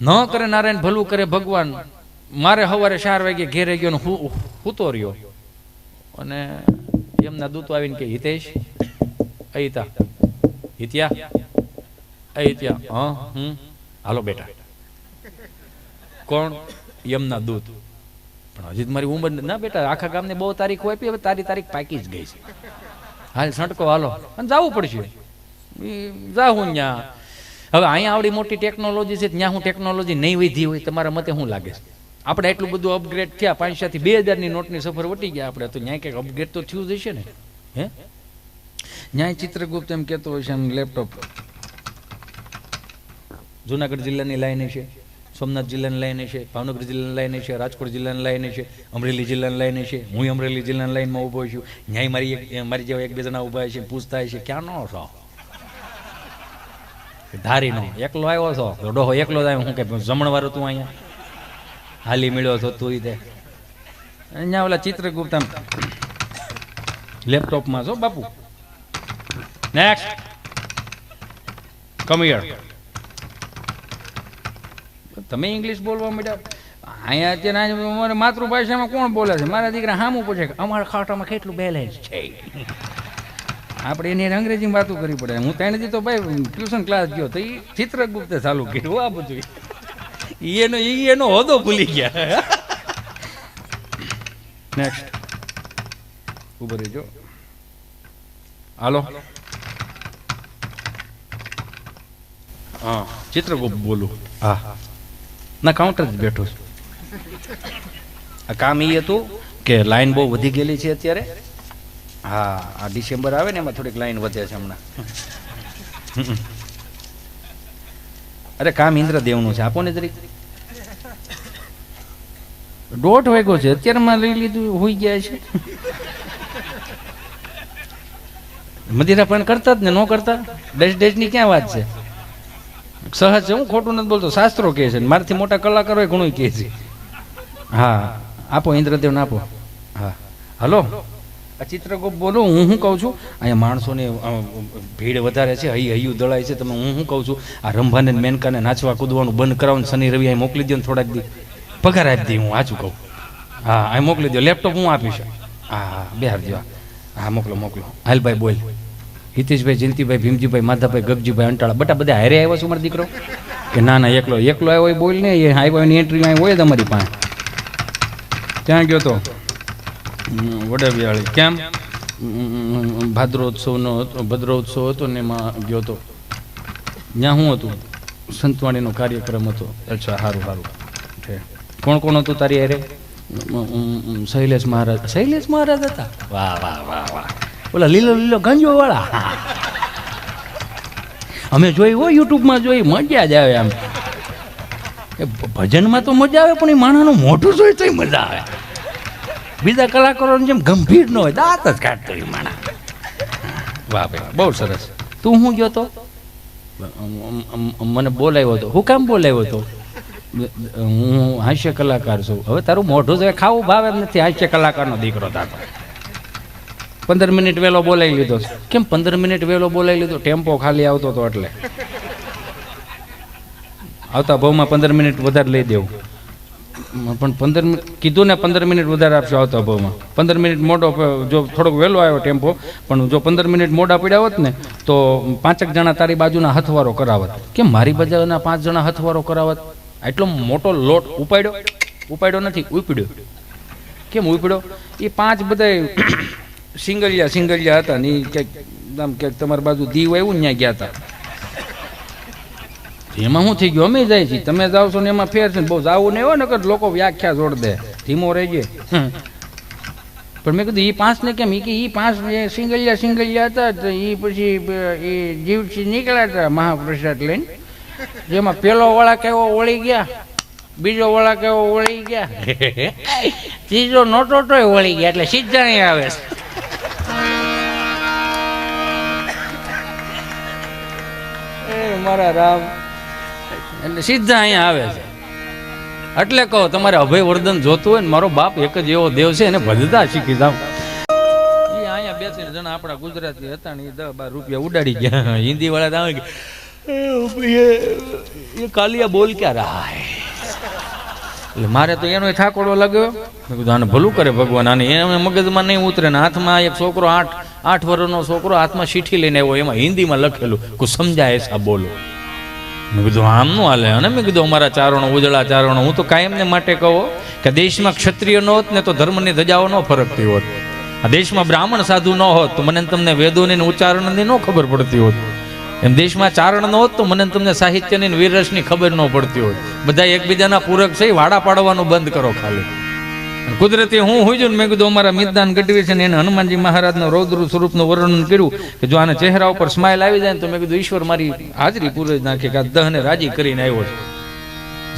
ન કરે નારાયણ, ભલું કરે ભગવાન. મારે સવારે ચાર વાગે ઘેરે ગયો હું હૂતો રહ્યો. અને એમના દૂતો આવીને કે હિતેશ, અહિતા, હિત્યા, અહિત્યા. હા હાલો બેટા. કોણ? યમના દૂત. પણ હજી મારી ઉંમર ના બેટા, આખા ગામને બહુ તારીખ આપી, હવે તારી તારીખ પાકી જ ગઈ છે. હાલ, સંટકો, હાલો. અને જવું પડશે. જાઉં ત્યાં હવે અહીંયા આવડી મોટી ટેકનોલોજી છે, ત્યાં હું ટેકનોલોજી નહીં વધી હોય, તમારા મતે શું લાગે છે? આપણે એટલું બધું અપગ્રેડ થયા પાંચસાથી બે હજારની નોટની સફર વટી ગયા આપણે, તો ત્યાં કંઈક અપગ્રેડ તો થયું જ ને? હે? ન્યાય ચિત્રગુપ્ત એમ કહેતો હોય છે એમ લેપટોપ જુનાગઢ જિલ્લાની લાઈન છે, સોમનાથ જિલ્લાની લાઈન છે, ભાવનગર જિલ્લાની લાઈન છે, રાજકોટ જિલ્લાની લાઈન છે, અમરેલી જિલ્લાની લાઈન છે, હું અમરેલી જિલ્લાની લાઈનમાં ઊભો છું. ન્યાય મારી મારી જેવા એક બે જણા ઊભા છે, પૂછતા છે ક્યાં નો છો? ધારીનો. એકલો આવ્યો છો? ડોહો એકલો જ હું કે જમણવારો તું અહીંયા? હાલી મળ્યો છો તું તે અહીંયા ઓલા ચિત્રગુપ્ત લેપટોપમાં છો બાપુ? નેક્સ્ટ કમ હિયર તમે ઇંગ્લિશ બોલવા માંડ્યા? અહીંયા અત્યારે અમારે માતૃભાષામાં કોણ બોલે છે? મારા દીકરા સામું પૂછે કે અમારા ખાટામાં કેટલું બેલેન્સ છે? આપણે એની અંગ્રેજી વાતો કરવી પડે. હું તેને તો ભાઈ ટ્યુશન ક્લાસ ગયો તો એ ચિત્રગુપ્તે ચાલુ કર્યું, આ બધું. એનો એ એનો હોદો ભૂલી ગયા. નેક્સ્ટ ઊભો રહેજો. હાલો. હા, ચિત્રગુપ્ત બોલું. હા. ના કાઉન્ટર જ બેઠો છું. આ કામ એ હતું કે લાઈન બહુ વધી ગયેલી છે અત્યારે. હા, આ ડિસેમ્બર આવે ને, એમાં થોડીક લાઈન વધે છે હમણાં. અરે, કામ ઇન્દ્રદેવનું છે. આપો ને જરીક. દોઢ વાગ્યો છે. અત્યારમાં લઈ લીધું, હોઈ ગયા છે. મદિરા પણ કરતા જ ને, ન કરતા? ડેશ ડેશની ક્યાં વાત છે? સહજ છે. હું ખોટું નથી બોલતો. શાસ્ત્રો કહે છે મારાથી મોટા કલાકારો ઘણું કહે છે. હા, આપો, ઇન્દ્રદેવને આપો. હા. હલો? ચિત્રગુપ્ત બોલો, હું શું કહું છું? અહીંયા માણસોને ભીડ વધારે છે, હૈ, હૈયું દળાય છે, તમે હું શું કહું છું? આ રંભાને મેનકાને નાચવા કૂદવાનું બંધ કરાવો શનિ, રવિ, અહીં મોકલી દો થોડાક દી. પગાર આપી દઈ હું સાચું કહું. હા, અહીં મોકલી દો લેપટોપ હું આપીશ હા હા, બિહાર જો હા, મોકલો મોકલો. હાલ ભાઈ બોલ. હિતેશભાઈ, જયંતિભાઈ, ભીમજીભાઈ, માધાભાઈ, ગગજીભાઈ, અંટાળા. બટા બધા હારે આવ્યા છો, મારો દીકરો? કે ના ના, એકલો એકલો આવ્યો હોય બોલ ને, એ આવ્યો એની એન્ટ્રી હોય તમારી પાસે. ત્યાં ગયો તો? વડાવિયાળી કેમ? ભાદ્રોત્સવનો હતો ભદ્રોત્સવ હતો ને એમાં ગયો હતો ત્યાં શું હતું? સંતવાણીનો કાર્યક્રમ હતો. અચ્છા સારું સારું છે કોણ કોણ હતું તારી ઉમ, શૈલેષ મહારાજ. શૈલેષ મહારાજ હતા? વાહ વાહ વાહ વાહ. ઓલા લીલો લીલો ગંજો વાળા અમે જોઈ હોય યુટ્યુબમાં જોઈ મજા જ આવે આમ. ભજનમાં તો મજા આવે પણ એ માણસનું મોઢું જોઈ તોય મજા આવે. બીજા કલાકારોની જેમ ગંભીર ન હોય દાંત જ કાઢતો એ માણા વાહ ભાઈ બહુ સરસ. તું હું ગયો તો? મને બોલાવ્યો હતો હું કામ બોલાવ્યો હતો હું હાસ્ય કલાકાર છું. હવે તારું મોઢું તો ખાવું ભાવે એમ નથી હાસ્ય કલાકારનો દીકરો તાતો પંદર મિનિટ વહેલો બોલાવી લીધો. કેમ પંદર મિનિટ વહેલો બોલાવી લીધો? ટેમ્પો ખાલી આવતો હતો એટલે. આવતા ભાવમાં પંદર મિનિટ વધારે લઈ દેવું. પણ પંદર મિનિટ કીધું ને પંદર મિનિટ વધારે આપશો આવતા ભાવમાં. પંદર મિનિટ મોટો જો થોડોક વહેલો આવ્યો ટેમ્પો, પણ જો પંદર મિનિટ મોડા પડ્યા હોત ને, તો પાંચેક જણા તારી બાજુના હથવારો કરાવત. કે મારી બાજુના પાંચ જણા હથવારો કરાવત? એટલો મોટો લોટ ઉપાડ્યો? ઉપાડ્યો નથી, ઉપડ્યો. કેમ ઉપડ્યો? એ પાંચ બધા સિંગલિયા સિંગલિયા હતા ને એ ક્યાંક, આમ ક્યાંક તમારી બાજુ દીવ ને ત્યાં ગયા હતા. એમાં શું થઈ ગયું? અમે જાય છીએ. તમે જાઓ છો ને એમાં ફેર છે બહુ જવું નહીં હોય ને કે લોકો વ્યાખ્યા જોડ દે. ધીમો રહેજે. હમ. પણ મેં કીધું એ પાંચ ને કેમ? એ કે એ પાંચ સિંગલિયા સિંગલિયા હતા તો એ પછી એ જીવથી નીકળ્યા હતા મહાપ્રસાદ લઈને જેમાં પેલો વળા કેવો વળી ગયા બીજો વળા કેવો વળી ગયા. ત્રીજો નોટો તોય વળી ગયા એટલે સીધા અહીં આવે છે. એ મારા રામ. એટલે સીધા અહીંયા આવે છે. એટલે કહો, તમારે અભય વર્ધન જોતું હોય ને, મારો બાપ એક જ એવો દેવ છે, એને ભજતા શીખી જાવ બે ત્રણ જણા આપણા ગુજરાતી હતા ને એ દસ બાર રૂપિયા ઉડાડી ગયા. હિન્દી વાળા તો એ કાલિયા બોલ ક્યાં રહા હે? એટલે મારે તો એનો થાકોડો લાગ્યો. મેં કીધું, આને ભલું કરે ભગવાન અને એને મગજમાં નહીં ઉતરે ને હાથમાં એક છોકરો આઠ આઠ વર્ષનો છોકરો હાથમાં શીઠી લઈને આવ્યો, એમાં હિન્દીમાં લખેલું, કું સમજાય એસા બોલો. મેં કીધું આમ નું હાલે. અને મેં કીધું, અમારા ચારણો ઉજળા ચારણો. હું તો કાયમને માટે કહો કે દેશમાં ક્ષત્રિય ન હોત ને તો ધર્મની ધજાઓ ન ફરકતી હોત. આ દેશમાં બ્રાહ્મણ સાધુ ન હોત તો મને તમને વેદોની ઉચ્ચારણની ન ખબર પડતી હોત. એમ દેશમાં ચારણ ન હોત તો મને તમને સાહિત્યની વીરરસની ખબર ન પડતી હોત. બધા એકબીજાના પૂરક છે, વાડા પાડવાનું બંધ કરો ખાલી. કુદરતી હું હોય છું ને મેં કીધું, અમારા મિતદાન ગઢવી છે ને એને હનુમાનજી મહારાજના રૌદ્ર સ્વરૂપનું વર્ણન કર્યું કે જો આને ચહેરા ઉપર સ્માઇલ આવી જાય તો મેં કીધું, ઈશ્વર મારી હાજરી પૂરી નાખે કે આ દહને રાજી કરીને આવ્યો છે.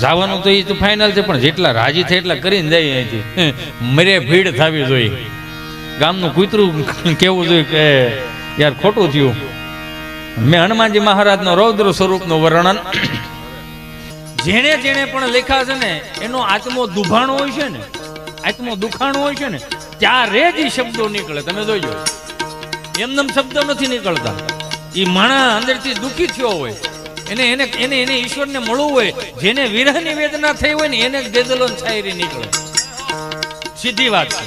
જવાનું તો એ તો ફાઇનલ છે, પણ જેટલા રાજી થાય એટલા કરીને જાય અહીંથી. મરે ભીડ થવી જોઈએ. ગામનું કૂતરું કેવું જોઈએ કે યાર ખોટું થયું. મેં હનુમાનજી મહારાજનો રૌદ્ર સ્વરૂપનું વર્ણન. જેણે જેણે પણ લેખા છે ને, એનો આત્મો દુભાણો હોય છે ને આત્મો દુખાણો હોય છે ને, ત્યારે જ શબ્દો નીકળે. તમે જોજો. એમનેમ શબ્દો નથી નીકળતા. એ માણા અંદરથી દુઃખી થયો હોય. એને એને એને એને ઈશ્વરને મળવું હોય, જેને વિરહની વેદના થઈ હોય ને, એને જ ગેદલો શાયરી નીકળે. સીધી વાત છે.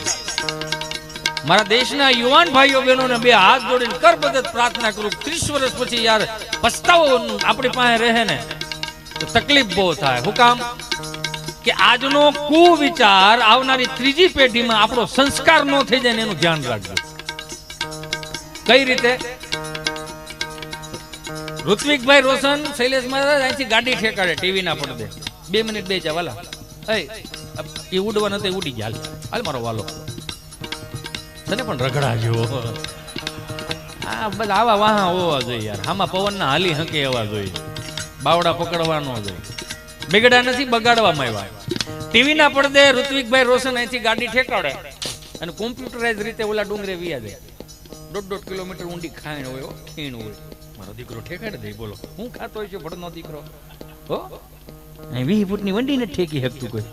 મારા દેશના યુવાન ભાઈઓ, બહેનોને બે હાથ જોડીને કરબદ્ધ પ્રાર્થના કરું. ત્રીસ વર્ષ પછી યાર, પસ્તાવો આપણી પાસે રહે ને, તો તકલીફ બહુ થાય. હું કામ? કે આજનો કુવિચાર આવનારી ત્રીજી પેઢીમાં આપણો સંસ્કાર ન થઈ જાય એનું ધ્યાન રાખજો. કઈ રીતે? ઋત્વિકભાઈ રોશન, શૈલેષ મહારાજ, અહીંથી ગાડી ઠેકાડે ટીવી ના પડદે. બે મિનિટ બે જા વાલા એ ઉડવા નથી ઉડી ગયા, હાલ. મારો વાલો. તને પણ રગડા જેવો આ બધા આવા વાહા હોવા જોઈએ યાર. આમાં પવનના હાલી હકે એવા જોઈએ. બાવડા પકડવાનો જોઈએ. બિગડા નથી બગાડવામાં આવ્યા. ટીવીના પડદે ઋત્વિકભાઈ રોશન અહીંથી ગાડી ઠેકાડે અને કોમ્પ્યુટરાઇઝ રીતે ઓલા ડુંગરે વિયા દે. દોઢ દોઢ કિલોમીટર ઊંડી ખાણ હોય ખીણ હોય. મારો દીકરો ઠેકાડે દે, બોલો. હું ખાતો હોય છે ભડનો દીકરો? હો? અહીં વીસ ફૂટની વંડીને ઠેકી શકતું કોઈ.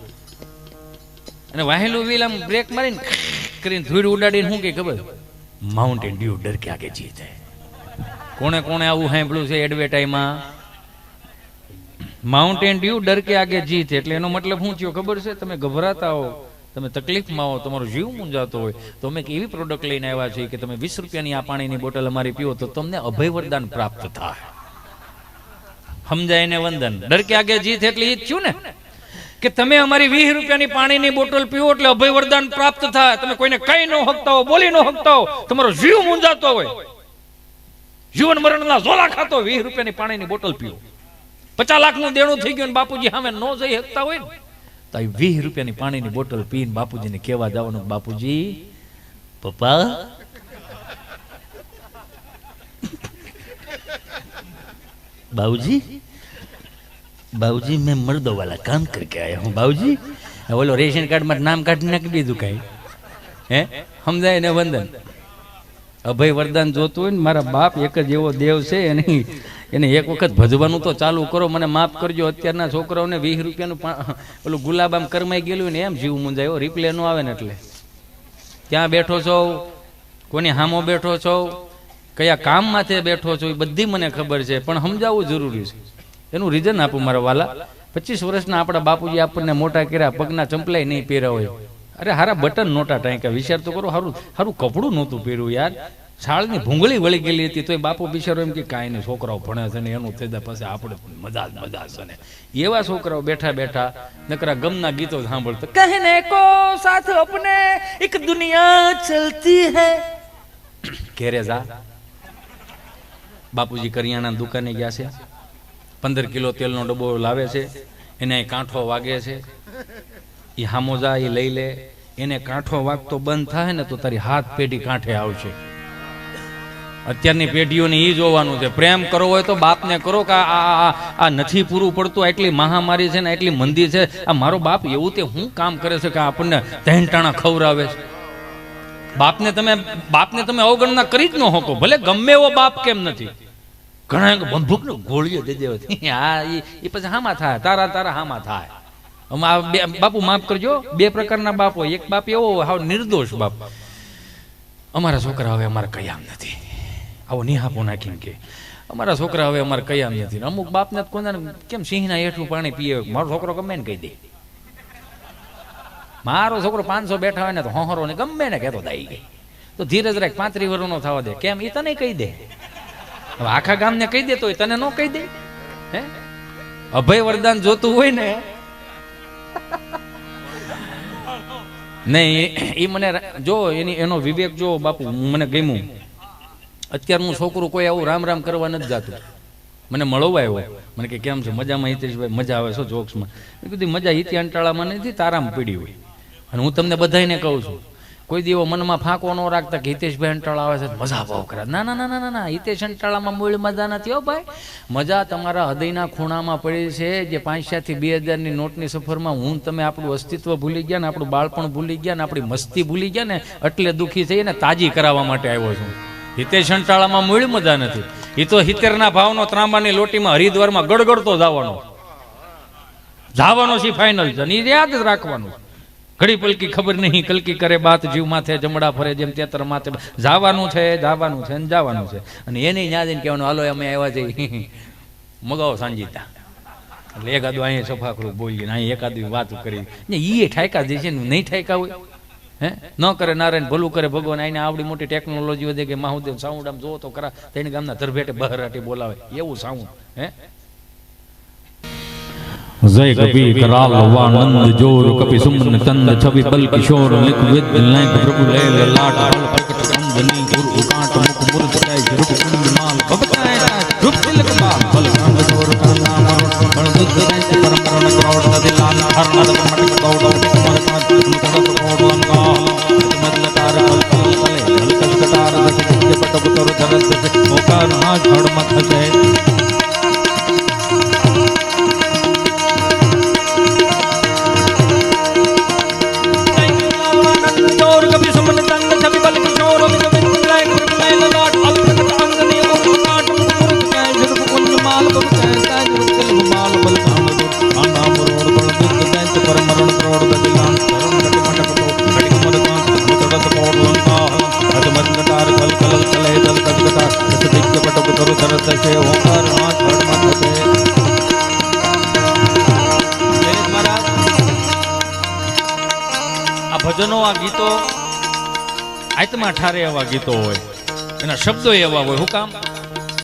અને વાહેલું વ્હીલ આમ બ્રેક મારીને કરીને ધૂળ ઉડાડીને શું કે ખબર? માઉન્ટેન ડ્યુ ડર કે આગે જીતે કોણે કોણે આવું સાંભળ્યું છે એડવર્ટાઈઝમાં માઉન્ટેન ડ્યુ ડર કે આગે જીત, એટલે એનો મતલબ શું થયો ખબર છે? તમે ગભરાતા હો, તમે તકલીફમાં હો, તમારો જીવ મૂંઝાતો હોય, તો અમે એવી પ્રોડક્ટ લઈને આવ્યા છીએ કે તમે વીસ રૂપિયાની આ પાણીની બોટલ અમારી પીવો તો તમને અભય વરદાન પ્રાપ્ત થાય. સમજાય ને વંદન? ડર કે આગે જીત એટલે એ જ થયું ને? કે તમે અમારી વીસ રૂપિયાની પાણીની બોટલ પીવો એટલે અભય વરદાન પ્રાપ્ત થાય. તમે કોઈને કઈ ન હકતા હો, બોલી ન હકતા હો, તમારો જીવ મૂંઝાતો હોય. જીવન મરણના ઝોલા ખાતો વીસ રૂપિયાની પાણીની બોટલ પીવો પચાસ લાખનું દેણું થઈ ગયું બાપુજી સામે ન જઈ શકતા હોય ને. તો વીસ રૂપિયાની પાણીની બોટલ પીને બાપુજીને કહેવા જવાનું બાપુજી, પપ્પા, બાઉજી બાઉજી, મેં મર્દોવાલા કામ કરકે આયા હું, બાઉજી. ઓલો રેશન કાર્ડ કાર્ડમાં નામ કાઢી નાખી દીધું કાંઈ. હે? સમજાય ને વંદન? અભય વરદાન જોતું હોય ને, મારા બાપ એક જ એવો દેવ છે, એને એને એક વખત ભજવાનું તો ચાલુ કરો, મને માફ કરજો, અત્યારના છોકરાઓને વીસ રૂપિયાનું પણ ઓલું ગુલાબ આમ કરમાઈ ગયેલું ને, એમ જીવ મુંજાયો રિપ્લે નો આવે ને એટલે. ક્યાં બેઠો છો? કોની હામો બેઠો છો? કયા કામ માથે બેઠો છો? એ બધી મને ખબર છે, પણ સમજાવવું જરૂરી છે. એનું રીઝન આપું મારા વાલા. પચીસ વર્ષના આપણા બાપુજી આપણને મોટા કર્યા, પગના ચંપલાય નહીં પહેર્યા હોય. અરે હારા બટન નોટા ટાંક્યા, વિચાર તો કરો સારું સારું કપડું નહોતું પહેર્યું યાર. શાળની ભૂંગળી વળી ગયેલી હતી, તોય બાપુ બિચારો એમ કે કાંઈ નહીં, છોકરાઓ ભણે છે ને એનું થઈ જાય, પછી આપણે મજા જ મજા છે ને. એવા છોકરાઓ બેઠા બેઠા નકરા ગમના ગીતો સાંભળતા, કહેને કો સાથ અપને, એક દુનિયા ચલતી હૈ. ઘેરે જા. બાપુજી કરિયાણા દુકાને ગયા છે. પંદર કિલો તેલનો ડબ્બો લાવે છે, એને કાંઠો વાગે છે. એ હામોજા એ લઈ લે. એને કાંઠો વાગતો બંધ થાય ને તો તારી હાથ પેઢી કાંઠે આવશે. અત્યારની પેઢીઓને એ જોવાનું છે. પ્રેમ કરવો હોય તો બાપને કરો કે આ, આ- નથી પૂરું પડતું આટલી મહામારી છે ને આટલી મંદી છે. આ મારો બાપ એવું તે હું કામ કરે છે કે આપણને તહેનટાણા ખવડાવે છે. બાપને તમે બાપને તમે અવગણના કરી જ ન શકો. ભલે ગમે એવો બાપ કેમ નથી. ઘણા બંધુક ને ગોળીઓ દે દેવો. હા એ પછી હામાં થાય. તારા તારા હામાં થાય. બાપુ માફ કરજો, બે પ્રકારના બાપ હોય. એક બાપ એવો હોય નિર્દોષ બાપ. અમારા છોકરા હવે અમારે કયામ નથી. આવો નિહાપો નાખીને કે, અમારા છોકરા હવે અમારે કયા નથી અમુક બાપને કોને કેમ સિંહના હેઠું પાણી પીએ? મારો છોકરો ગમે ને કહી દે. મારો છોકરો પાંચસો બેઠા હોય ને તો હોહરો ને ગમે ને કહેતો દાઈ ગઈ તો ધીરજ રાખ પાંત્રી વર્ષનો થવા દે. કેમ? એ તને કહી દે. હવે આખા ગામને કહી દે તો તને ન કહી દે? હે? અભય વરદાન જોતું હોય ને? નહીં એ મને જો એની, એનો વિવેક જો બાપુ મને ગમ્યું. અત્યારનું છોકરું કોઈ આવું રામ રામ કરવા નથી જાતું. મને મળવા આવ્યો. મને કે, કેમ છે? મજામાં હિતેશભાઈ મજા આવે છો જોક્સમાં? મેં કીધું, મજા હિતી અંટાળામાં નથી, તારામાં પડી હોય. અને હું તમને બધાને કહું છું, કોઈ દીવો મનમાં ફાંકો ન રાખતા કે હિતેશભાઈ અંટાળા આવે છે, મજા બહુ કરે. ના ના ના ના ના ના, હિતેશ અંટાળામાં મૂળ મજા નથી હો ભાઈ. મજા તમારા હૃદયના ખૂણામાં પડી છે, જે પાંચસાથી બે હજારની નોટની સફરમાં હું તમે આપણું અસ્તિત્વ ભૂલી ગયા ને, આપણું બાળપણ ભૂલી ગયા ને, આપણી મસ્તી ભૂલી ગયા ને, એટલે દુઃખી થઈને તાજી કરાવવા માટે આવ્યો છું. હિતેશ અંટાળામાં મૂળ મજા નથી. એ તો હિતેરના ભાવનો ત્રાંબાની લોટીમાં હરિદ્વારમાં ગડગડતો જવાનો. જવાનો છે ફાઇનલ છે ઈ યાદ જ રાખવાનું. ઘડી પલકી ખબર નહીં, કલકી કરે બાત, જીવ માથે જમડા ફરે જેમ તેતર માથે. જવાનું છે જવાનું છે, ને જવાનું છે. અને એને યાદ ને કહેવાનું, હાલો, અમે આવ્યા છે મગાવો સાંજીતા. એટલે એકાદું અહીંયા સફાકરું બોલીએ અહીંયા અહીં એકાદું વાત કરી. ને એ ઠાયકા જે છે ને, નહીં ઠાયકા હોય. ન કરે નારાયણ ભલું કરે ભગવાન આઈને આવડી મોટી ટેકનોલોજી વધે કે માહુદેવ સાઉન્ડ આમ જોવો તો કરા તેની ગામના ધરભેટે બહરાટી બોલાવે. એવું સાઉન્ડ હે? જય કબીર કરાલ વાનંદ જોર કપિ સુમન તંદ છબી બલ કિશોર લિખ વિદ લેખ પ્રભુ લેલ લાટ પ્રકટ સંદની ગુરુ કાટ મુખ મુરત જય રૂપ તબ તરુ ધરસ મોકા ના જળ ઠારે એવા ગીતો હોય. એના શબ્દો એવા હોય. હું કામ